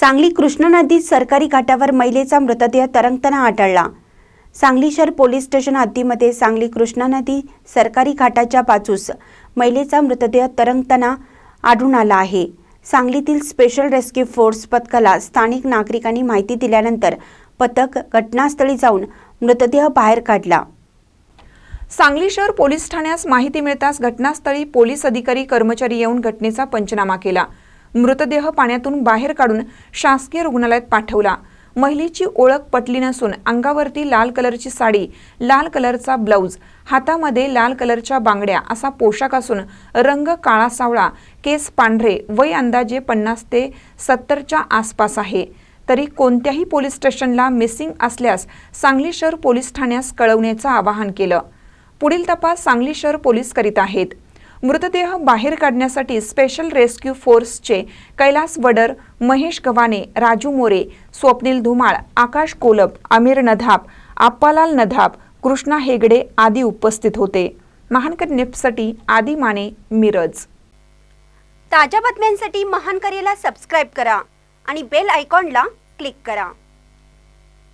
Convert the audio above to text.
सांगली कृष्णा नदीत सरकारी घाटावर महिलेचा मृतदेह तरंगताना आढळला. सांगली शहर पोलीस स्टेशन हद्दीमध्ये सांगली कृष्णा नदी सरकारी घाटाच्या बाजूस महिलेचा मृतदेह तरंगताना आढळून आला आहे. सांगलीतील स्पेशल रेस्क्यू फोर्स पथकाला स्थानिक नागरिकांनी माहिती दिल्यानंतर पथक घटनास्थळी जाऊन मृतदेह बाहेर काढला. सांगली शहर पोलीस ठाण्यास माहिती मिळताच घटनास्थळी पोलीस अधिकारी कर्मचारी येऊन घटनेचा पंचनामा केला. मृतदेह पाण्यातून बाहेर काढून शासकीय रुग्णालयात पाठवला. महिलेची ओळख पटली नसून अंगावरती लाल कलरची साडी लाल कलरचा ब्लाऊज हातामध्ये लाल कलरच्या बांगड्या असा पोशाख असून रंग काळा सावळा केस पांढरे वय अंदाजे पन्नास ते सत्तरच्या आसपास आहे. तरी कोणत्याही पोलीस स्टेशनला मिसिंग असल्यास सांगली शहर पोलीस ठाण्यास कळवण्याचं आवाहन केलं. पुढील तपास सांगली शहर पोलीस करीत आहेत. मृतदेह बाहेर काढण्यासाठी स्पेशल रेस्क्यू फोर्सचे कैलास वडर महेश गव्हाणे राजू मोरे स्वप्नील धुमाळ आकाश कोलप आमिर नधाप आप्पालाल नधाप कृष्णा हेगडे आदी उपस्थित होते. महानकर नेपसाठी आदी माने मिरज. ताज्या बातम्यांसाठी महान करेला सबस्क्राईब करा आणि बेल आयकॉनला क्लिक करा.